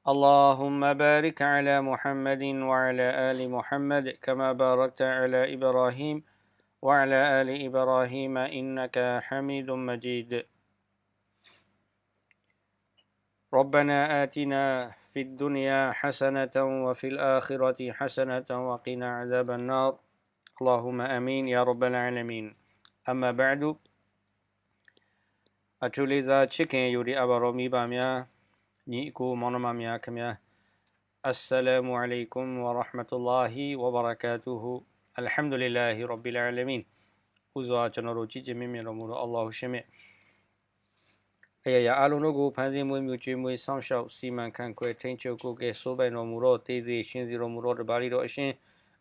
اللهم بارك على محمد وعلى آل محمد كما باركت على إبراهيم وعلى آل إبراهيم إنك حميد مجيد. ربنا آتنا في الدنيا حسنة وفي الآخرة حسنة وقنا عذاب النار. اللهم أمين يا رب العالمين. أما بعد أتولي ذا تشكين يوري أبا رومي باميا. ညီအကိုမောင်နှမများခင်ဗျာအစ္စလာမုအလိုင်ကွမ်ဝရဟ်မတုလာဟီဝဘရကာတူဟူအလ်ဟမ်ဒူလ illah ရဘ်ဘီလ်အာလမင်ဥစွာကျွန်တော်တို့ကြည်ကြည်မြင့်မြတ်တော်မူသောအလ္လာဟ်ရှင်မြတ်အရာရာအလုံးတို့ကိုဖန်ဆင်းမွေးမြူကျွေးမွေးစောင့်ရှောက်စီမံခန့်ခွဲထိန်းချုပ်ကိုကဲစိုးပိုင်တော်မူသောတည်သေးရှင်စီတော်မူသောတပါးရီတော်အရှင်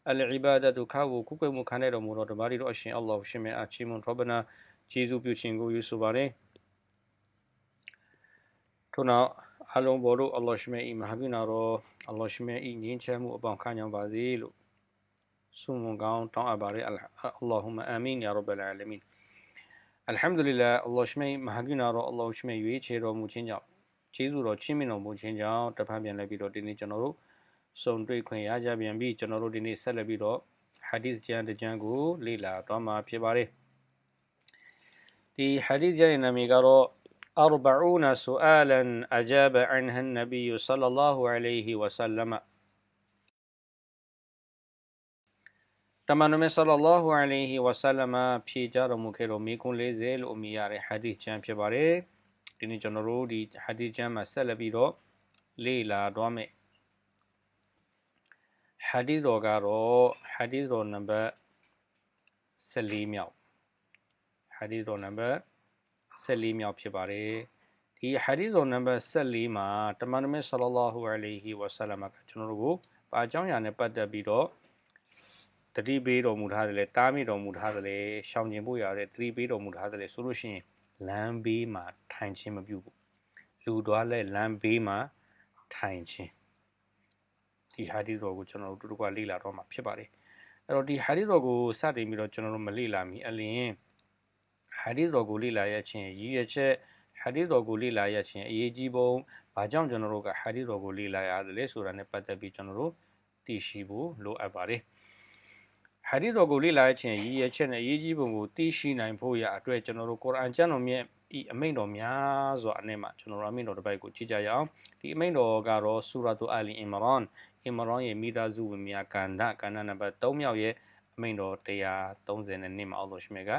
အလ်အီဘာဒတ်ခါဝကုကွယ်မှုခံတဲ့တော်မူသောတပါးရီတော်အရှင်အလ္လာဟ်ရှင်မြတ်အချီးမွန်ထောပနာကျေးဇူးပြုခြင်းကိုယူဆိုပါတယ်ထို့နောက် အလုံးပေါ်တို့အလ္လာဟ်ရှိမြတ်ဤမဟာဂုဏတော်အလ္လာဟ်ရှိမြတ်ဤငြိမ်းချမ်းမှုအပေါင်းခံကြောင်းပါစေလို့ဆုမွန်ကောင်းတောင်းအပ်ပါတယ်အလ္လာဟူမအာမင်ယာရဘ်လ်အာလမင်အလ်ဟမ်ဒူလ illah အလ္လာဟ်ရှိမြတ်မဟာဂုဏတော်အလ္လာဟ်ရှိမြတ်ရွေးချယ်တော်မူခြင်းကြောင့်ကျေးဇူးတော်ချီးမြှင့်တော်မူခြင်းကြောင့်တဖန်ပြန်လဲပြီးတော့ဒီနေ့ကျွန်တော်တို့စုံတွေ့ခွင့်ရကြပြန်ပြီးကျွန်တော်တို့ဒီနေ့ဆက်လက်ပြီးတော့ဟာဒီစ်ကျမ်းတစ်ကျမ်းကိုလေ့လာသွားမှာဖြစ်ပါတယ်ဒီဟာဒီစ်ကျမ်းရဲ့နာမည်ကတော့ أربعون سؤالا أجاب عنها النبي صلى الله عليه وسلم تمام صلى الله عليه وسلم في جار مكرو ميكون لزيل أميار حديث جان في باري ديني جنرو دي حديث جان ما سلبي رو ليلا دوامي حديث رو غارو حديث رو نمبر سليم حديث رو نمبر 14မြောက် ဖြစ်ပါတယ်ဒီဟာဒီဇ်နံပါတ်14မှာတမန်တော်မြတ်ဆလလာဟူအလိုင်ဟီဝဆလမ်ကကျွန်တော်တို့ကိုပါအကြောင်းအရာနဲ့ပတ်သက်ပြီးတော့တတိပေးတော်မူထားတယ်လေတားမိတော်မူထားတယ်လေရှောင်ကျင်ဖို့ရတဲ့တတိပေးတော်မူထားတယ်လေဆိုလို့ရှိရင်လမ်းဘေးမှာထိုင်ခြင်းမပြုဘူးလူသွားလဲလမ်းဘေးမှာထိုင်ခြင်းဒီဟာဒီတော်ကိုကျွန်တော်တို့တူတူကလေ့လာတော့မှာဖြစ်ပါတယ်အဲ့တော့ဒီဟာဒီတော်ကိုစတင်ပြီးတော့ကျွန်တော်တို့မလေ့လာမီအလင်း ဟာဒီတော်ကိုလေ့လာရခြင်းရည်ရချက်ဟာဒီတော်ကိုလေ့လာရခြင်းအရေးကြီးပုံဘာကြောင့်ကျွန်တော်တို့ကဟာဒီတော်ကိုလေ့လာရတယ်လဲဆိုတာနဲ့ပတ်သက်ပြီးကျွန်တော်တို့သိရှိဖို့လိုအပ်ပါတယ်ဟာဒီတော်ကိုလေ့လာရခြင်းရည်ရချက်နဲ့အရေးကြီးပုံကိုသိရှိနိုင်ဖို့ရအတွက်ကျွန်တော်တို့ကုရ်အာန်ကျမ်းတော်မြတ်ဤအမိန့်တော်များစွာအနည်းမှာကျွန်တော်တို့အမိန့်တော်တစ်ပိုက်ကိုကြည့်ကြရအောင်ဒီအမိန့်တော်ကတော့ဆူရာတူအာလီအင်မရန်အင်မရန်ရဲ့မိသားစုဝင်များကန္ဒကန္ဒနံပါတ်3မြောက်ရဲ့အမိန့်တော်132မှာအောက်လို့ရှိမြက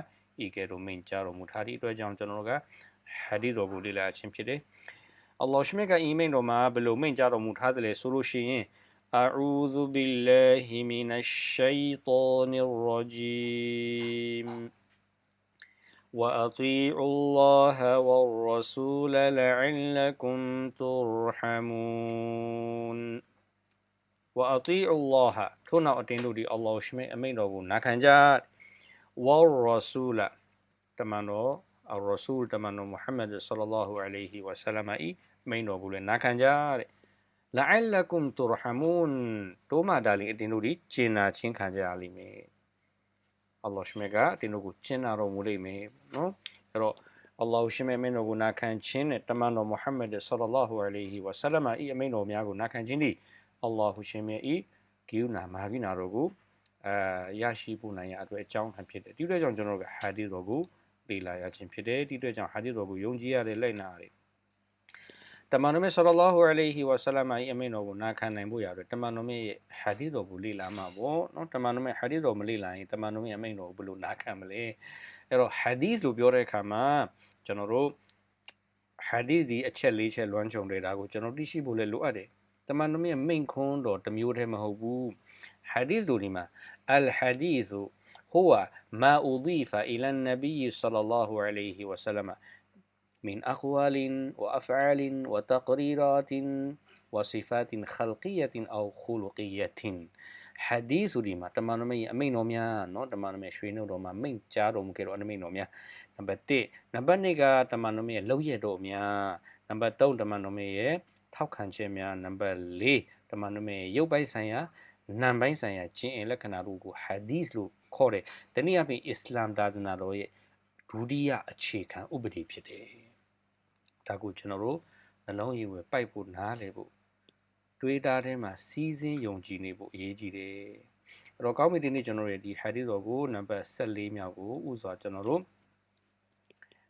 ဤကဲ့သို့မိန့်ကြားတော်မူထားသည့်အတွက်ကြောင့်ကျွန်တော်တို့ကဟာဒီတော်ကိုလေ့လာခြင်းဖြစ်တယ်။အလ္လာဟ်ရှမြတ်ကဤမိန့်တော်မှာဘယ်လိုမိန့်ကြားတော်မူထားသလဲဆိုလို့ရှိရင် أعوذ بالله من الشيطان الرجيم وأطيعوا الله والرسول لعلكم ترحمون وأطيعوا الله ထို့နောက်အတင်းတို့ဒီအလ္လာဟ်ရှမြတ်အမိန့်တော်ကိုနာခံကြဝါရဆူလာ တမန်တော်အရဆူလ်တမန်တော်မုဟမ္မဒ်ဆလ္လာလာဟူအလိုင်ဟီဝဆလမ်ဤမိန်တော်ကိုလည်းနာခံကြတဲ့လာအလကုမ်တူရဟမွန်တို့မှဒါလီအတင်းတို့ဒီကျင်နာချင်းခံကြရလိမ့်မယ်အလ္လာဟ်ရှမေကအတင်းတို့ကိုကျင်နာတော်မူလိမ့်မယ်နော်အဲ့တော့အလ္လာဟ်ရှမေမင်းတော်ကိုနာခံခြင်းနဲ့တမန်တော်မုဟမ္မဒ်ဆလ္လာလာဟူအလိုင်ဟီဝဆလမ်ဤအမိန်တော်များကိုနာခံခြင်းသည်အလ္လာဟ်ရှမေဤဂိူနာမာဂိနာတော်ကိုအဲရရှိဖို့နိုင်ရအတွက်အကြောင်းဟန်ဖြစ်တယ်ဒီအတွက်ကြောင့်ကျွန်တော်တို့ကဟာဒီတော်ကို လေ့လာရခြင်းဖြစ်တယ်ဒီအတွက်ကြောင့်ဟာဒီသ်တော်ကိုယုံကြည်ရတဲ့လက်နာရတယ်တမန်တော်မြတ်ဆလ္လာဟူအလိုင်ဟီဝါဆလမ်အမိန်တော်ကိုနားခံနိုင်ဖို့ရတော့တမန်တော်မြတ်ရဲ့ဟာဒီသ်တော်ကိုလေ့လာမှာပေါ့နော်တမန်တော်မြတ်ဟာဒီသ်တော်မလေ့လာရင်တမန်တော်မြတ်အမိန်တော်ကိုဘယ်လိုနားခံမလဲအဲ့တော့ဟာဒီသ်လို့ပြောတဲ့အခါမှာကျွန်တော်တို့ဟာဒီသ်ဒီအချက်၄ချက်လွမ်းခြုံတွေဒါကိုကျွန်တော်သိရှိဖို့လည်းလိုအပ်တယ်တမန်တော်မြတ်မိန်ခွန်းတော်တစ်မျိုးတည်းမဟုတ်ဘူးဟာဒီသ်တို့ဒီမှာအလ်ဟာဒီသ်ဆို هو ما أضيف إلى النبي صلى الله عليه وسلم من أقوال وأفعال وتقريرات وصفات خلقية أو خلقية حديث لما تمام مي أمين وميا نو تمام مي شوين روما مين جارو مكيرو أنا مين وميا نمبر تي نمبر نيكا تمام مي لو يدو ميا نمبر تو تمام مي ထောက်ခံခြင်းများနံပါတ်၄တမန်တော်ရဲ့ရုပ်ပိုင်းဆိုင်ရာနံပိုင်းဆိုင်ရာခြင်းအင်လက္ခဏာတို့ကိုဟာဒီသ်လို့ ခေါ်တယ်။တနည်းအားဖြင့်အစ္စလာမ်သာသနာတော်ရဲ့ဒုတိယအခြေခံဥပဒေဖြစ်တယ်။ဒါကိုကျွန်တော်တို့နှလုံးရည်ဝယ်ပိုက်ဖို့နားလည်ဖို့တွေးတာထဲမှာစီးစင်းယုံကြည်နေဖို့အရေးကြီးတယ်။အဲ့တော့ကောင်းပြီဒီနေ့ကျွန်တော်ရဲ့ဒီ hadith တော်ကိုနံပါတ်14မြောက်ကိုဥစွာကျွန်တော်တို့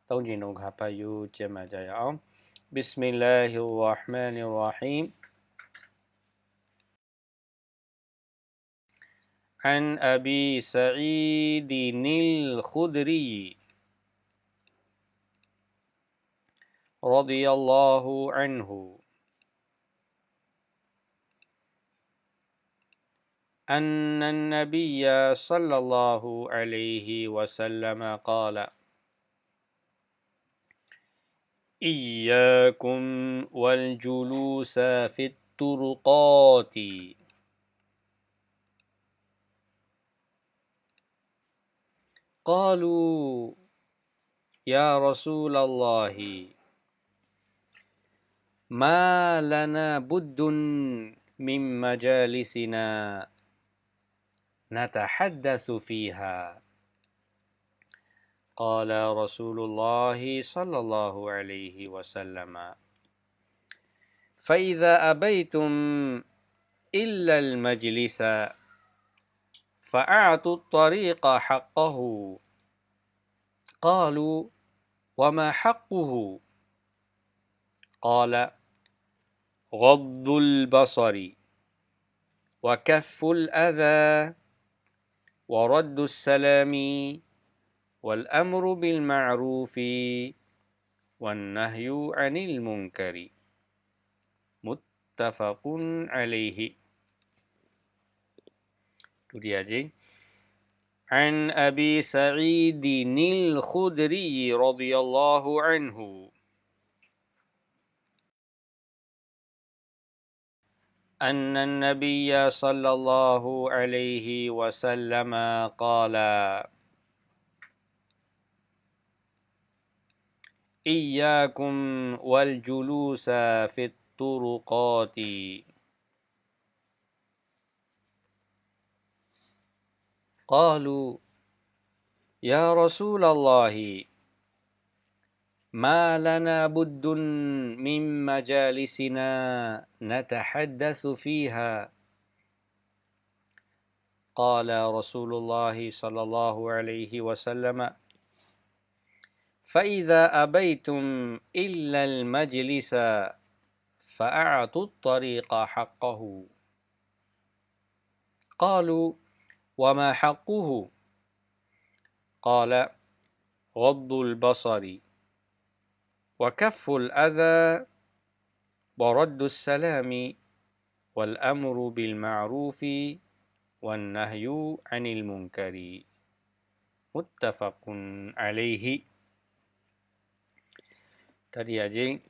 သုံးချိန်လုံးခါပတ်ယူကျက်မှကြရအောင်။ Bismillahir Rahmanir Rahim عن أبي سعيد الخدري رضي الله عنه. أن النبي صلى الله عليه وسلم قال إياكم والجلوس في الطرقات. قالوا يا رسول الله ما لنا بد من مجالسنا نتحدث فيها. قال رسول الله صلى الله عليه وسلم فإذا أبيتم إلا المجلس فأعطوا الطريق حقه. قالوا وما حقه؟ قال غض البصر وكف الأذى ورد السلام والأمر بالمعروف والنهي عن المنكر. متفق عليه. عن أبي سعيد الخدري رضي الله عنه أن النبي صلى الله عليه وسلم قال إياكم والجلوس في الطرقات. قالوا يا رسول الله ما لنا بد من مجالسنا نتحدث فيها؟ قال رسول الله صلى الله عليه وسلم فإذا أبيتم إلا المجلس فأعطوا الطريق حقه. قالوا وما حقه؟ قال غض البصر. وكف الأذى ورد السلام. والأمر بالمعروف والنهي عن المنكر. متفق عليه. تريجين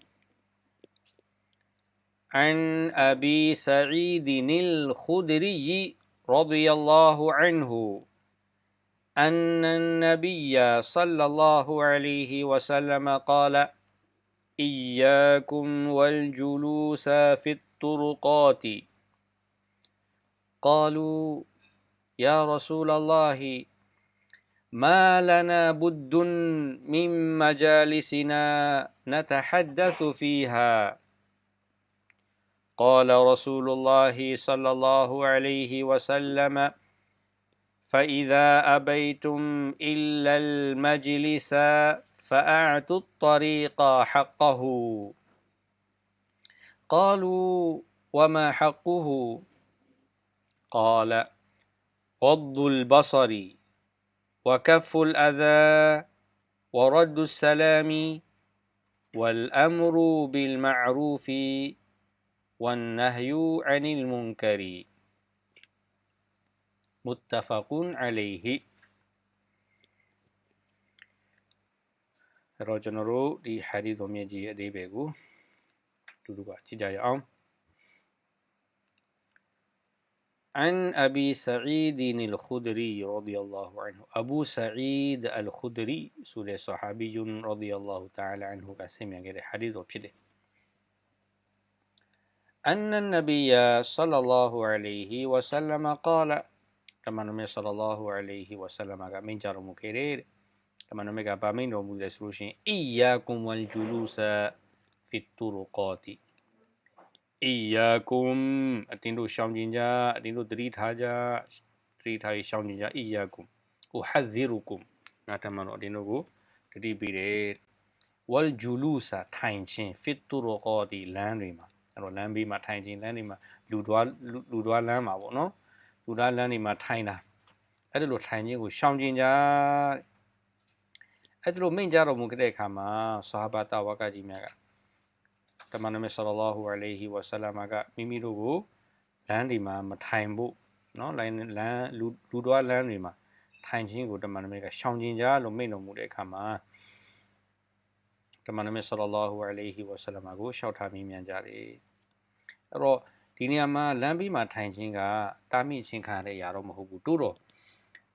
عن أبي سعيد الخدري رضي الله عنه أن النبي صلى الله عليه وسلم قال إياكم والجلوس في الطرقات. قالوا يا رسول الله ما لنا بد من مجالسنا نتحدث فيها. قال رسول الله صلى الله عليه وسلم فإذا أبيتم إلا المجلس فأعطوا الطريق حقه. قالوا وما حقه؟ قال غض البصر وكف الأذى ورد السلام والأمر بالمعروف والنهي عن المنكر. متفق عليه. رجل رو دي حديث وميجي دي بيقو دودوغا تجاي أم. عن أبي سعيد الخدري رضي الله عنه. أبو سعيد الخدري سولي صحابي رضي الله تعالى عنه قسم يعني حديث وبشده أن النبي صلى الله عليه وسلم قال كما نمي صلى الله عليه وسلم من جار مكرير كما نمي كابامين ومود سروشين إياكم والجلوس في الطرقات إياكم أتندو شام جنجا أتندو دريت هاجا دريت هاي شام جنجا إياكم أحذركم نتمنى أتندو دريت بيرير والجلوس تاين شين في الطرقات لأن ريما. အီယာကွမ်ဟိုဟဇီရူကွမ်နာတမန်တို့အတင်းတို့ကိုတတိပေးတယ်ဝလ်ဂျူလူဆာထိုင်ခြင်းဖစ်တူရောကောဒီလမ်းတွေမှာအဲ့တော့လမ်းဘေးမှာထိုင်ခြင်းလမ်းတွေမှာလူတွားလူတွားလမ်းမှာပေါ့နော်လူတွားလမ်းတွေမှာထိုင်တာအဲ့ဒါလိုထိုင်ခြင်းကိုရှောင်ကျင်ကြအဲ့ဒါလိုမိန့်ကြတော်မူခဲ့တဲ့အခါမှာဆာဟာဘတာဝကကြီးများကတမန်တော်မြတ်ဆလလောဟူအလိုင်ဟီဝဆလမ်ကမိမိတို့ကိုလမ်းတွေမှာမထိုင်ဖို့နော်လိုင်းလမ်းလူလူတော်လမ်းတွေမှာထိုင်ခြင်းကိုတမန်တော်မြတ်ကရှောင်ကျင်ကြလို့မိန့်တော်မူတဲ့အခါမှာတမန်တော်မြတ်ဆလလောဟူအလိုင်ဟီဝဆလမ်ကိုရှောက်ထားမိမြန်ကြတယ် အဲ့တော့ဒီနေရာမှာလမ်းပြီးမှာထိုင်ခြင်းကတာမိချင်းခံရတဲ့အရာတော့မဟုတ်ဘူးတိုးတော့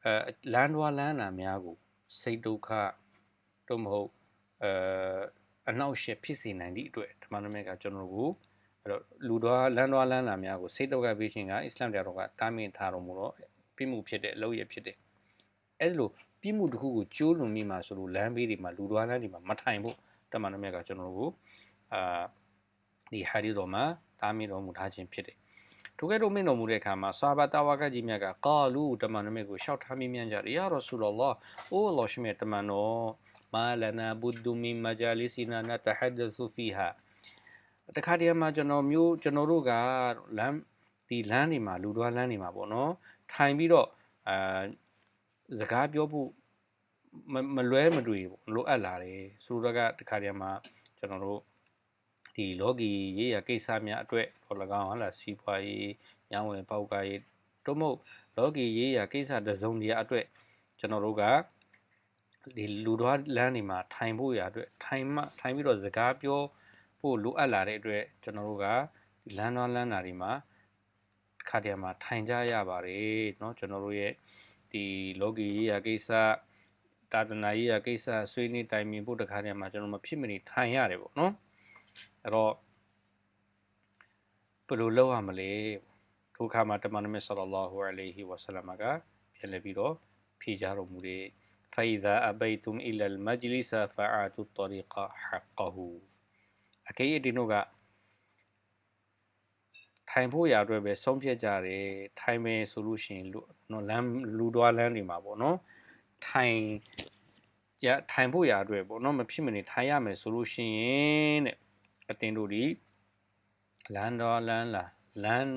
အဲလမ်းတော်လမ်းနာများကိုစိတ်ဒုက္ခတို့မဟုတ်အဲအနောက်ရှက်ဖြစ်စေနိုင်သည့်အတွက်ဓမ္မနမကကျွန်တော်တို့ကိုအဲ့တော့လူတော်လမ်းတော်လမ်းလာများကိုစိတ်တော့ကပေးခြင်းကအစ္စလာမ်တရားတော်ကတားမြစ်ထားတော်မူတော့ပြမှုဖြစ်တဲ့အလုပ်ရဖြစ်တယ်အဲ့လိုပြမှုတစ်ခုကိုကျိုးလွန်မိမှာဆိုလို့လမ်းဘေးတွေမှာလူတော်လမ်းတွေမှာမထိုင်ဖို့ဓမ္မနမကကျွန်တော်တို့ကိုအာဒီဟာဒီတော်မှာတားမြစ်တော်မူထားခြင်းဖြစ်တယ်ထိုကဲ့သို့မင်းတော်မူတဲ့အခါမှာဆာဘာတာဝါကကြီးမြတ်ကကာလူတမန်တော်မြတ်ကိုရှောက်ထားမိမြန်ကြတယ်ယာရဆူလလာအိုးလောရှမြတ်တမန်တော်မာလနာဘူဒူမီမဂျာလီစီနာနတဟဒဆူဖီဟာတခါတည်းမှာကျွန်တော်မျိုးကျွန်တော်တို့ကလမ်းဒီလမ်းတွေမှာလူတော်လမ်းတွေမှာပေါ့နော်ထိုင်ပြီးတော့အာစကားပြောဖို့မလွဲမတွေ့ဘူးလိုအပ်လာတယ်ဆိုတော့ကတခါတည်းမှာကျွန်တော်တို့ ဒီလောကီရေးရကိစ္စများအတွက်တော့၎င်းဟာလားစီးပွားရေးရောင်းဝယ်ပေါက်ကားရေးတို့မဟုတ်လောကီရေးရကိစ္စတစုံတရာအတွက်ကျွန်တော်တို့ကဒီလူတော်လမ်းတွေမှာထိုင်ဖို့ရအတွက်ထိုင်မှထိုင်ပြီးတော့စကားပြောဖို့လိုအပ်လာတဲ့အတွက်ကျွန်တော်တို့ကဒီလမ်းတော်လမ်းနာတွေမှာခါတည်းမှာထိုင်ကြရပါတယ်เนาะကျွန်တော်တို့ရဲ့ဒီလောကီရေးရာကိစ္စတာသနာရေးရာကိစ္စဆွေးနွေးတိုင်ပင်ဖို့တခါတည်းမှာကျွန်တော်မဖြစ်မနေထိုင်ရတယ်ပေါ့နော် အဲ့တော့ဘယ်လိုလုပ်ရမလဲထိုခါမှာတမန်တော်မြတ်ဆလလောဟူအလိုင်ဟီဝဆလမ်ကပြန်လည်ပြီးတော့ဖြေကြတော်မူတဲ့ فإذا أبيتم إلى المجلس فآتوا الطريق حقه အကေးဒီနိုကထိုင်ဖို့ရအတွက်ပဲဆုံးဖြတ်ကြတယ်ထိုင်မယ်ဆိုလို့ရှိရင်လူနော်လမ်းလူတော်လမ်းတွေမှာပေါ့နော်ထိုင်ကြထိုင်ဖို့ရအတွက်ပေါ့နော်မဖြစ်မနေထိုင်ရမယ်ဆိုလို့ရှိရင်တဲ့ အတင်းတို့ဒီလမ်းတော်လမ်းလာလမ်း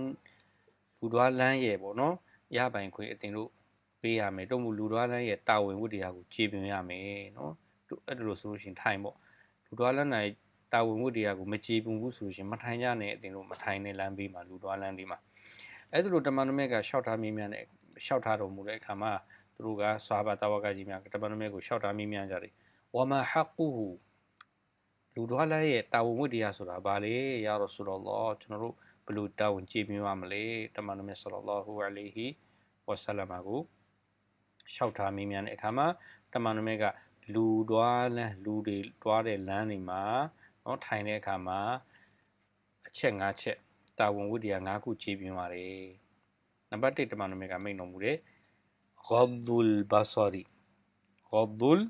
လူတော်လမ်းရဲ့ပေါ့နော်ရပိုင်ခွေအတင်းတို့ပေးရမယ်တော့မူလူတော်လန်းရဲ့တာဝန်ဝတ္တရားကိုခြေပြင်းရမယ်နော်အဲ့ဒါလို့ဆိုလို့ရှိရင်ထိုင်ပေါ့လူတော်လန်းနိုင်တာဝန်ဝတ္တရားကိုမခြေပြင်းဘူးဆိုလို့ရှိရင်မထိုင်ကြနဲ့အတင်လို့မထိုင်နဲ့လမ်းပေးမှာလူတော်လန်းဒီမှာအဲ့ဒါလို့တမန်တော်မြတ်ကရှောက်ထားမိမြန်နဲ့ရှောက်ထားတော်မူတဲ့အခါမှာသူတို့ကဆွာဘာတာဝကကြီးများတမန်တော်မြတ်ကိုရှောက်ထားမိမြန်ကြတယ်ဝမဟကူဟူ လူတော်လန်းရဲ့တာဝန်ဝတ္တရားဆိုတာဘာလဲယာရဆူလောလောကျွန်တော်တို့ဘယ်လိုတာဝန်ခြေပြင်းရမလဲတမန်တော်မြတ်ဆလလောဟူအလိုင်ဟီဝဆလမာကိုလျှောက်ထားမိမြန်တဲ့အခါမှာတမန်တော်မြတ်ကလူတွားလမ်းလူတွေတွားတဲ့လမ်းတွေမှာเนาะထိုင်တဲ့အခါမှာအချက်၅ချက်တာဝန်ဝတ္တရား၅ခုခြေပြင်းပါတယ်နံပါတ်1တမန်တော်မြတ်ကမိန့်တော်မူတယ်ဂဒ်ဒူလ်ဘာဆာရီဂဒ်ဒူလ်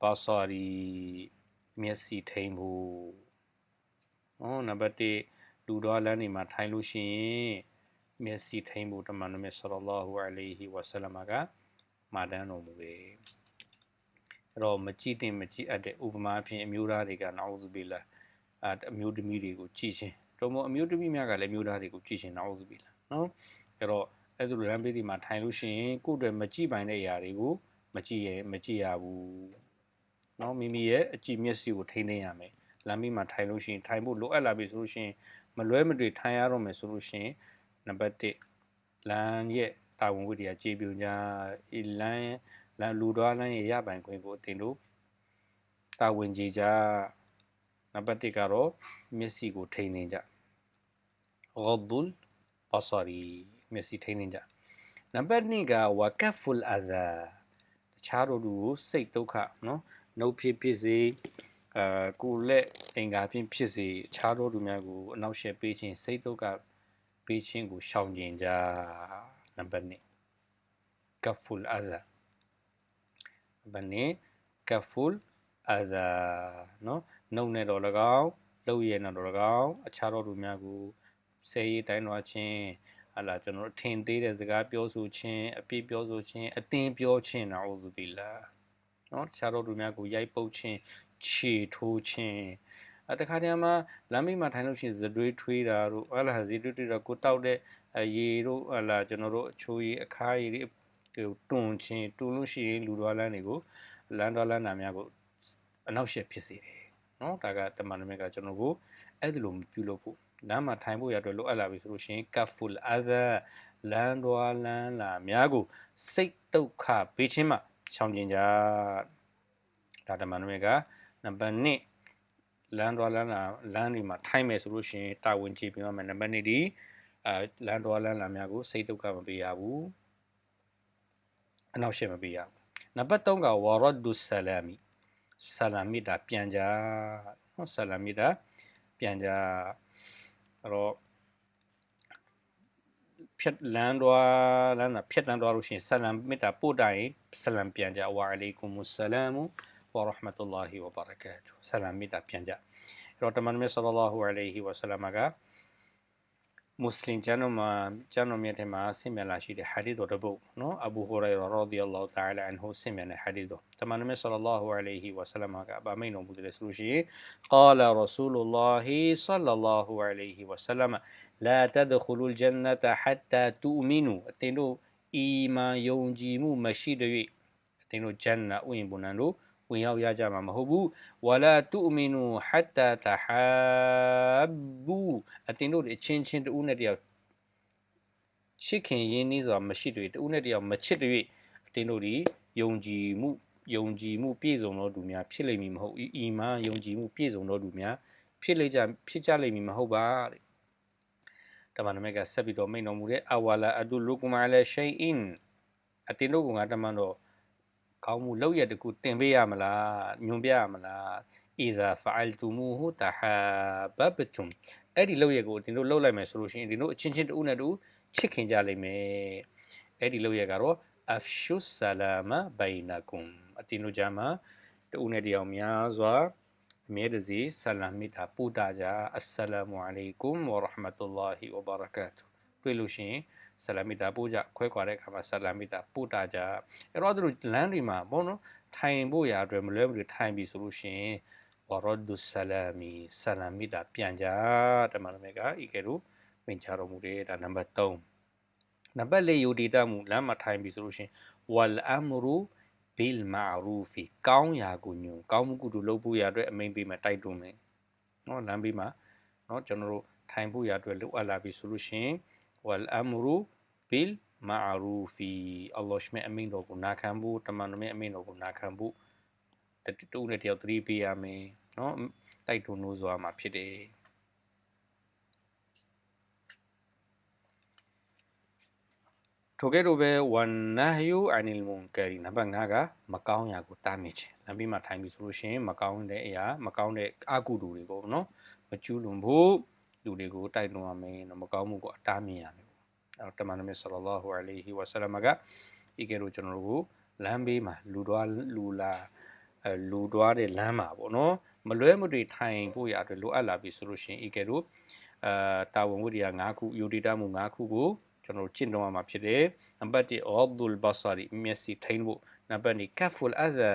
ဘာဆာရီ မျက်စိထိန်ဖို့ဟောနံပါတ်1လူတော်လမ်းတွေမှာထိုင်လို့ရှိရင်မျက်စိထိန်ဖို့တမန်တော်မြတ်ဆလလောဟူအလိုင်ဟီဝဆလမ်ကမှာတမ်းတော်မူတယ်အဲ့တော့မကြည့်တင်မကြည့်အပ်တဲ့ဥပမာအဖြစ်အမျိုးသားတွေကနာဥဇဘီလာအအမျိုးသမီးတွေကိုကြည့်ခြင်းတော့မအမျိုးသမီးများကလည်းအမျိုးသားတွေကိုကြည့်ခြင်းနာဥဇဘီလာနော်အဲ့တော့အဲ့ဒီလိုလမ်းဘေးဒီမှာထိုင်လို့ရှိရင်ကိုယ့်အတွက်မကြည့်ပိုင်တဲ့အရာတွေကိုမကြည့်ရမကြည့်ရဘူး နော်မိမိရဲ့အကြည့်မျက်စိကိုထိန်းသိမ်းရမယ်လမ်းဘေးမှာထိုင်လို့ရှိရင်ထိုင်ဖို့လိုအပ်လာပြီဆိုလို့ရှိရင်မလွဲမသွေထိုင်ရတော့မယ်ဆိုလို့ရှိရင်နံပါတ်1လမ်းရဲ့တာဝန်ဝတ္တရားကြေပြူညာဤလမ်းလမ်းလူတော်လမ်းရဲ့ရပိုင်ခွင့်ကိုတင်လို့တာဝန်ကြီးကြနံပါတ်1ကတော့မျက်စိကိုထိန်းနေကြဂဒ်ဒူလ်ဘဆာရီမျက်စိထိန်းနေကြနံပါတ်2ကဝကဖူလ်အဇာတခြားတို့ကိုစိတ်ဒုက္ခနော် နှုတ်ဖြစ်ဖြစ်စေအာကိုလက်အင်္ဂါဖြင့်ဖြစ်စေခြားသောသူများကိုအနောက်ရှက်ပေးခြင်းစိတ်ဒုက္ခပေးခြင်းကိုရှောင်ကျင်ကြနံပါတ်2ကဖူလ်အဇာနံပါတ်2ကဖူလ်အဇာနော်နှုတ်နဲ့တော့၎င်းလှုပ်ရည်နဲ့တော့၎င်းအခြားသောသူများကိုဆဲရေးတိုင်းတော်ခြင်းဟာလာကျွန်တော်ထင်သေးတဲ့စကားပြောဆိုခြင်းအပြစ်ပြောဆိုခြင်းအတင်းပြောခြင်းနာဥဇူဘီလာ နော်တခြားသောသူများကိုရိုက်ပုတ်ခြင်းခြေထိုးခြင်းအတခါတည်းမှာလမ်းမေးမှာထိုင်လို့ရှိရင်ဇတွေးထွေးတာတို့ဟာလာဇီတွေးတွေးတော့ကိုတောက်တဲ့ရေတို့ဟာလာကျွန်တော်တို့အချိုးရည်အခါရည်တွေတွန်ခြင်းတွန်လို့ရှိရင်လူတော်လမ်းတွေကိုလမ်းတော်လမ်းနာများကိုအနောက်ရှက်ဖြစ်စေတယ်နော်ဒါကတမန်တော်မြတ်ကကျွန်တော်ကိုအဲ့ဒီလိုမပြုလုပ်ဖို့လမ်းမှာထိုင်ဖို့ရအတွက်လိုအပ်လာပြီဆိုလို့ရှိရင်ကဖူလ်အဇာလမ်းတော်လမ်းလာများကိုစိတ်ဒုက္ခပေးခြင်းမှ ရှောင်ကျင်ကြဒါတမန်တော်မြတ်ကနံပါတ်1လမ်းတော်လမ်းလာလမ်းတွေမှာထိုင်မယ်ဆိုလို့ရှိရင်တာဝန်ကြီးပြရမယ်နံပါတ်2ဒီအဲလမ်းတော်လမ်းလာများကိုစိတ်ဒုက္ခမပေးရဘူးအနောက်ရှေ့မပေးရဘူးနံပါတ်3ကဝါရဒ်ဒုဆလာမီဆလာမီတာပြန်ကြနော်ဆလာမီတာပြန်ကြအဲ့တော့ ဖြစ်လန်းသွားလန်းတာဖြစ်လန်းသွားလို့ရှိရင်ဆလမ်မေတ္တာပို့တိုင်းဆလမ်ပြန်ကြဝါအလိုင်ကုမ်ဆလမ်ဝါရဟမတ်လာဟီဝဘာရကတ်ဆလမ်မေတ္တာပြန်ကြအဲ့တော့တမန်မြတ်ဆလ္လာလာဟူအလိုင်ဟီဝဆလမ်ကမွတ်စလင်ကျမ်းတော်မှာကျမ်းတော်မြတ်ထဲမှာဆင့်မြလာရှိတဲ့ဟာဒီသ်တော်တစ်ပုဒ်နော်အဘူဟူရိုင်ရာရာဒီအလ္လာဟ်တာအလာအန်ဟူဆင့်မြတဲ့ဟာဒီသ်တော်တမန်တော်မြတ်ဆလ္လာလာဟူအလိုင်ဟီဝဆလမ်ကဗာမိန်တော်မူတယ်ဆိုလို့ရှိရင်ကာလာရာဆူလူလာဟီဆလ္လာလာဟူအလိုင်ဟီဝဆလမ် တင်တို့အီမန်ယုံကြည်မှုမရှိတဲ့၍အတင်တို့ဂျန်နာဥယျာဉ်ပုံနံတို့ဝင်ရောက်ရကြမှာမဟုတ်ဘူးဝလာတူမီနူဟတ်တာတဟာဘူအတင်တို့အချင်းချင်းတူနဲ့တယောက်ချစ်ခင်ရင်းနှီးစွာမရှိတွေ့တူနဲ့တယောက်မချစ်တွေ့အတင်တို့ဒီယုံကြည်မှုယုံကြည်မှုပြည့်စုံသောသူများဖြစ်လိမ့်မည်မဟုတ်အီမန်ယုံကြည်မှုပြည့်စုံသောသူများဖြစ်လိမ့်ကြဖြစ်ကြလိမ့်မည်မဟုတ်ပါတဲ့ တမန်တော်မြတ်ကဆက်ပြီးတော့မိန့်တော်မူတဲ့အဝါလာအဒူလုကုမအလရှိအင်အတင်တို့ကငါတမန်တော်ကောင်းမှုလောက်ရတကူတင်ပေးရမလားညွန်ပြရမလားအီဇာဖအလ်တူမူဟူတဟာဘဘတုမ်အဲ့ဒီလောက်ရကိုတင်တို့လောက်လိုက်မယ်ဆိုလို့ရှိရင်တင်တို့အချင်းချင်းတူနဲ့တူချစ်ခင်ကြလိမ့်မယ်အဲ့ဒီလောက်ရကတော့အဖရှုဆလာမဘိုင်နကွမ်အတင်တို့ကြားမှာတူနဲ့တယောက်များစွာ အမြဲတစေဆလာမီတာပို့တာကြအစ္စလာမအလိုင်ကွမ်ဝရဟမတုလာဟီဝဘရကာတူတွေ့လို့ရှိရင်ဆလာမီတာပို့ကြခွဲခွာတဲ့အခါမှာဆလာမီတာပို့တာကြအဲ့တော့သူတို့လမ်းတွေမှာဘောနော်ထိုင်ဖို့ရာအတွက်မလွဲမသွေထိုင်ပြီဆိုလို့ရှိရင်ဝရဒုဆလာမီဆလာမီတာပြန်ကြတမန်တော်မြတ်ကဤကဲ့သို့မင်ချတော်မူတယ်ဒါနံပါတ်3နံပါတ်4ယူဒီတာမူလမ်းမှာထိုင်ပြီဆိုလို့ရှိရင်ဝလ်အမရူ ဘီလ်မာရူဖီကောင်းရာကိုညွန်ကောင်းမှုကုသိုလ်လုပ်ဖို့ရအတွက်အမိန်ပေးမယ်တိုက်တွန်းမယ်နော်လမ်းဘေးမှာနော်ကျွန်တော်တို့ထိုင်ဖို့ရအတွက်လိုအပ်လာပြီဆိုလို့ရှိရင်ဝလ်အမရူဘီလ်မာရူဖီအလ္လာဟ်ရှမေအမိန်တော်ကိုနာခံဖို့တမန်တော်မြတ်အမိန်တော်ကိုနာခံဖို့တတူနဲ့တယောက်သတိပေးရမယ်နော်တိုက်တွန်းလို့ဆိုတာမှာဖြစ်တယ် ထိုကဲ့သို့ပဲဝန်နာဟယူအနီလ်မွန်ကရီနံပါတ်5ကမကောင်းရာကိုတားမြစ်ခြင်းနံပါတ်မှာထိုင်ပြီဆိုလို့ရှိရင်မကောင်းတဲ့အရာမကောင်းတဲ့အကုသိုလ်တွေကိုနော်မကျူးလွန်ဖို့လူတွေကိုတိုက်တွန်းရမယ်နော်မကောင်းမှုကိုအတားမြစ်ရမယ်အဲ့တော့တမန်တော်မြတ်ဆလလောဟူအလိုင်ဟီဝဆလမ်ကဤကဲလို့ကျွန်တော်တို့ကိုလမ်းဘေးမှာလူတော်လူလာအဲလူတော်တဲ့လမ်းမှာပေါ့နော်မလွဲမသွေထိုင်ဖို့ရအတွက်လိုအပ်လာပြီဆိုလို့ရှိရင်ဤကဲလို့အာတာဝန်ဝိရိယ၅ခုယူဒီတာမှု၅ခုကို ကျွန်တော်ကျင့်သုံးရမှာဖြစ်တယ်နံပါတ်1 Abdul Basari မျက်စိထိန်းဖို့နံပါတ်2 Kaful Adha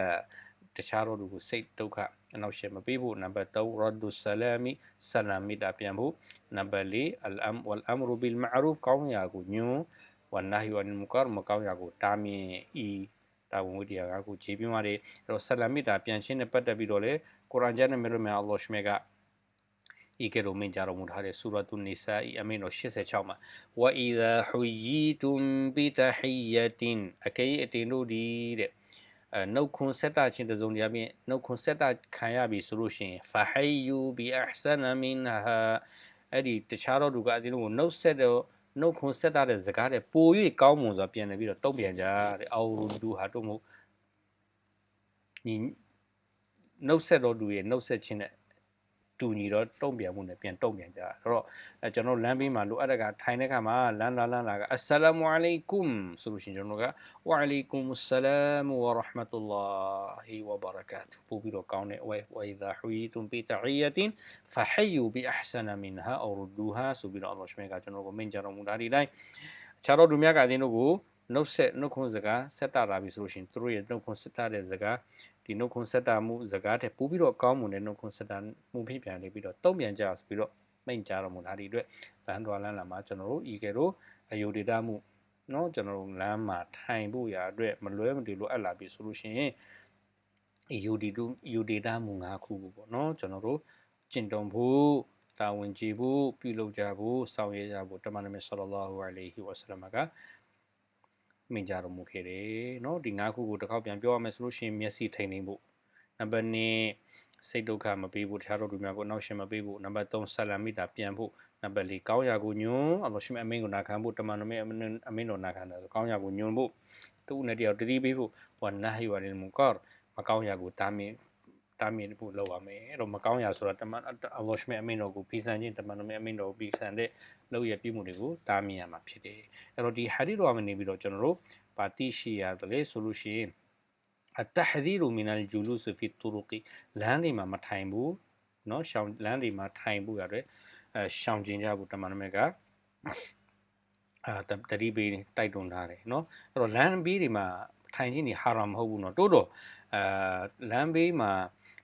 တခြားတော့လူကိုစိတ်ဒုက္ခအနောက်ရှေ့မပေးဖို့နံပါတ်3 Raddu Salami ဆလာမီတာပြန်ဖို့နံပါတ်4 Al Am wal Amru bil Ma'ruf ကောင်းရာကိုညွှန်ဝနဟီဝန်မူကာမကောင်းရာကိုတားမြင်ဤတာဝန်ဝိတရားကကိုခြေပြင်းပါတယ်အဲ့တော့ဆလာမီတာပြန်ရှင်းနဲ့ပတ်သက်ပြီးတော့လေကုရ်အာန်ကျမ်းနဲ့မြတ်မြတ်အလ္လာဟ်ရှမေက ဤကဲ့သို့မင်ကြတော်မူထားတဲ့ဆူရတ်တူနီဆာဤအမင်းတော်86မှာဝအီသာဟူယီတုမ်ဘီတဟီယတင်အကေအတင်တို့ဒီတဲ့အဲနှုတ်ခွန်းဆက်တာချင်းတစုံတရာဖြင့်နှုတ်ခွန်းဆက်တာခံရပြီဆိုလို့ရှိရင်ဖဟီယူဘီအဟ်ဆနမင်ဟာအဲ့ဒီတခြားသောသူကအတင်းတို့ကိုနှုတ်ဆက်တော့နှုတ်ခွန်းဆက်တဲ့စကားတဲ့ပို၍ကောင်းမွန်စွာပြန်နေပြီးတော့တုံ့ပြန်ကြတဲ့အော်ဒူဟာတို့မို့ညီနှုတ်ဆက်တော်သူရဲ့နှုတ်ဆက်ခြင်းနဲ့ တူညီတော့တုံ့ပြန်မှုနဲ့ပြန်တုံ့ပြန်ကြအဲ့တော့အဲကျွန်တော်လမ်းဘေးမှာလိုအပ်တဲ့ကထိုင်တဲ့ခါမှာလမ်းလာလမ်းလာကအစ္စလာမူအလိုင်ကွမ်ဆိုလို့ရှိရင်ကျွန်တော်ကဝါအလိုင်ကွမ်ဆလမ်ဝရဟမတုလာဟီဝဘရကာတူပို့ပြီးတော့ကောင်းတဲ့ဝဲဝိဒါဟူယီတုမ်ပီတအီယတင်ဖဟီယူဘီအဟ်ဆနမင်ဟာအော်ရူဒူဟာဆိုပြီးတော့အလ္လာဟ်ရှမေကကျွန်တော်ကိုမင်ကြတော်မူတာဒီတိုင်းခြားတော်သူများကအတင်းတို့ကိုနှုတ်ဆက်နှုတ်ခွန်းစကားဆက်တာလာပြီဆိုလို့ရှိရင်သူတို့ရဲ့နှုတ်ခွန်းဆက်တာတဲ့စကား ဒီနှုတ်ခွန်းဆက်တာမှုစကားတဲ့ပို့ပြီးတော့ကောင်းမွန်တဲ့နှုတ်ခွန်းဆက်တာမှုဖြစ်ပြန်နေပြီးတော့တုံ့ပြန်ကြဆိုပြီးတော့မိန့်ကြတော်မူတာဒီအတွက်လမ်းတော်လမ်းလာမှာကျွန်တော်တို့ဤကဲတော့အယုဒေတာမှုเนาะကျွန်တော်တို့လမ်းမှာထိုင်ဖို့ရာအတွက်မလွဲမသွေလိုအပ်လာပြီဆိုလို့ရှိရင်အယုဒီတူယုဒေတာမှု၅ခုပေါ့เนาะကျွန်တော်တို့ကျင့်တုံဖို့တာဝန်ကြည်ဖို့ပြုလုပ်ကြဖို့ဆောင်ရွက်ကြဖို့တမန်တော်မြတ်ဆလ္လာလဟူအလိုင်ဟီဝါဆလမ်က မိန့်ကြတော်မူခဲ့တယ်เนาะဒီ၅ခုကိုတစ်ခေါက်ပြန်ပြောရမယ်ဆိုလို့ရှိရင်မျက်စိထိန်နေဖို့နံပါတ်2စိတ်ဒုက္ခမပေးဖို့တခြားတော်သူများကိုနောက်ရှင်မပေးဖို့နံပါတ်3ဆလမ်မိတာပြန်ဖို့နံပါတ်4ကောင်းရာကိုညွန်းအလ္လာဟ်ရှိမအမင်းကိုနာခံဖို့တမန်တော်မြတ်အမင်းတော်နာခံတယ်ကောင်းရာကိုညွန်းဖို့သူ့နဲ့တယောက်တတိပေးဖို့ဝနဟီဝါလင်မူကာမကောင်းရာကိုတားမြင်တားမြင်ဖို့လုပ်ရမယ်အဲ့တော့မကောင်းရာဆိုတာတမန်အလ္လာဟ်ရှိမအမင်းတော်ကိုပြီးဆန်ခြင်းတမန်တော်မြတ်အမင်းတော်ကိုပြီးဆန်တဲ့ လုပ်ရပြမှုတွေကိုတားမြင်ရမှာဖြစ်တယ်အဲ့တော့ဒီဟာဒီတော်မှာနေပြီးတော့ကျွန်တော်တို့ပါတိရှိရတယ်ဆိုလို့ရှိရင်အတဟဒီရူမင်အလ်ဂျူလူစဖီတူရုကီလမ်းတွေမှာမထိုင်ဘူးเนาะရှောင်းလမ်းတွေမှာထိုင်ဖို့ရတယ်အဲရှောင်းကျင်ကြဖို့တမန်တော်မြတ်ကအာတတိပေးတိုက်တွန်းထားတယ်เนาะအဲ့တော့လမ်းဘေးတွေမှာထိုင်ခြင်းနေဟာရမ်မဟုတ်ဘူးเนาะတိုးတော့အာလမ်းဘေးမှာ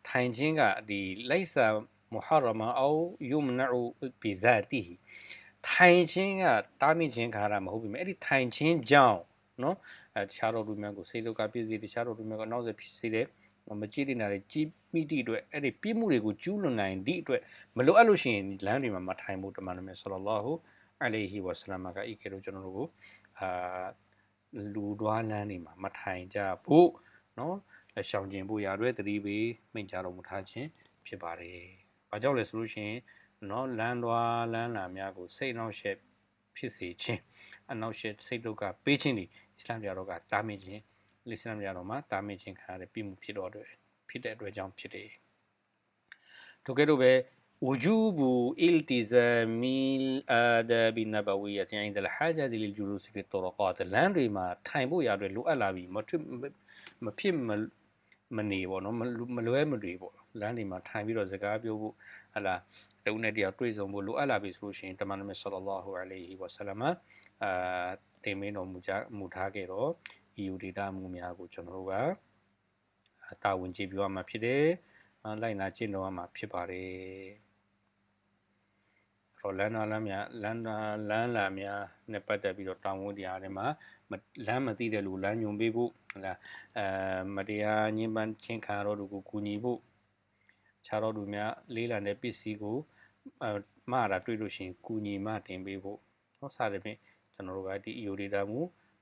ထိုင်ခြင်းကဒီလိုက်စာမူဟာရမအောယုမနူဘီဇာတီ ထိုင်ခြင်းကတားမြစ်ခြင်းခါရမဟုတ်ပြီအဲ့ဒီထိုင်ခြင်းကြောင့်နော်အဲတခြားတော်လူများကိုစိတ်ဒုက္ခပြည့်စည်တခြားတော်လူများကိုနောက်ဆက်ဖြစ်စေတဲ့မကြည့်တဲ့နာတွေကြီးမိတိအတွက်အဲ့ဒီပြည့်မှုတွေကိုကျူးလွန်နိုင်သည့်အတွက်မလိုအပ်လို့ရှိရင်လမ်းတွေမှာမထိုင်ဖို့တမန်တော်မြတ်ဆလလောဟူအလိုင်ဟီဝဆလမ်ကဤကေတော့ကျွန်တော်တို့ကိုအာလူတွားလမ်းတွေမှာမထိုင်ကြဖို့နော်ရှောင်ကျင်ဖို့ရာအတွက်တတိပေးမိန့်ကြတော်မူထားခြင်းဖြစ်ပါတယ်။ဘာကြောင့်လဲဆိုလို့ရှိရင် နော်လမ်းတွားလမ်းလာများကိုစိတ်နှောက်ယှက်ဖြစ်စေခြင်းအနောက်ရှက်စိတ်ဒုက္ခပေးခြင်းဒီအစ္စလာမ်ပြတော်ကတားမြစ်ခြင်းအစ္စလာမ်ပြတော်မှာတားမြစ်ခြင်းခံရတဲ့ပြည်မှုဖြစ်တော်တွေဖြစ်တဲ့အတွက်ကြောင့်ဖြစ်တယ်ထို့ကဲ့သို့ပဲ وجوب التزام الآداب النبوية عند الحاجة للجلوس في الطرقات လမ်းတွေမှာထိုင်ဖို့ရအတွက်လိုအပ်လာပြီမဖြစ်မဖြစ်မနေပေါ့နော်မလွဲမတွေပေါ့လမ်းတွေမှာထိုင်ပြီးတော့စကားပြောဖို့ဟလာ တဦးနဲ့တယောက်တွေ့ဆုံဖို့လိုအပ်လာပြီဆိုလို့ရှိရင်တမန်တော်မြတ်ဆလ္လာဟူအလိုင်ဟီဝဆလမ်အာတင်မင်းတော်မူကြမူထားခဲ့တော့ဤယူဒေတာမူများကိုကျွန်တော်တို့ကတာဝန်ကျေပြောရမှာဖြစ်တယ်လိုက်နာကျင့်တော်ရမှာဖြစ်ပါတယ်တော့လမ်းနာလမ်းများလမ်းနာလမ်းလာများနဲ့ပတ်သက်ပြီးတော့တောင်းဝန်တရားတွေမှာလမ်းမသိတဲ့လူလမ်းညွန်ပေးဖို့ဟလာအဲမတရားညှဉ်းပန်းခြင်းခံရတော့သူကိုကူညီဖို့ ခြားတော့သူများလေးလာတဲ့ပစ္စည်းကိုမှားတာတွေ့လို့ရှိရင်ကူညီမှတင်ပေးဖို့เนาะစသဖြင့်ကျွန်တော်တို့ကဒီ EO data မူ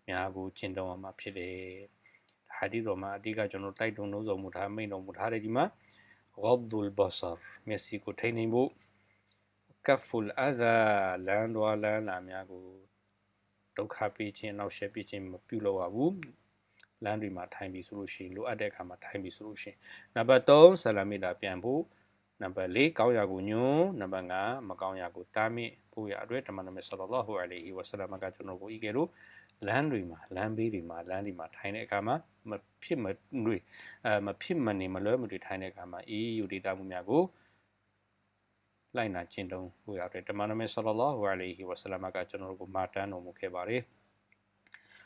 များကိုကျင့်သုံးရမှာဖြစ်တယ်ဟာဒီတော်မှာအဓိကကျွန်တော်တိုက်တွန်းလို့ဆိုမှုထားမိန်တော်မူထားတယ်ဒီမှာ Ghadul Basar မျက်စိကိုထိနေဖို့ Kaful Adha လမ်းတော်လမ်းလာများကိုဒုက္ခပေးခြင်းနောက်ရှက်ပေးခြင်းမပြုလုပ်ရဘူး လမ်းတွေမှာထိုင်ပြီးဆိုလို့ရှိရင်လိုအပ်တဲ့အခါမှာထိုင်ပြီးဆိုလို့ရှိရင်နံပါတ်3ဆလာမီတာပြန်ဖို့နံပါတ်4ကောင်းရာကိုညွန်းနံပါတ်5မကောင်းရာကိုတားမြစ်ဖို့ရအတွက်တမန်တော်မြတ်ဆလလောဟူအလိုင်ဟီဝဆလမ်ကကျွန်တော်ကိုဤကဲလို့လမ်းတွေမှာလမ်းဘေးတွေမှာလမ်းတွေမှာထိုင်တဲ့အခါမှာမဖြစ်မတွေအဲမဖြစ်မနေမလွဲမတွေထိုင်တဲ့အခါမှာအေးယူဒေတာမှုများကိုလိုက်နာကျင့်သုံးဖို့ရအတွက်တမန်တော်မြတ်ဆလလောဟူအလိုင်ဟီဝဆလမ်ကကျွန်တော်ကိုမာတန်းတော်မူခဲ့ပါတယ်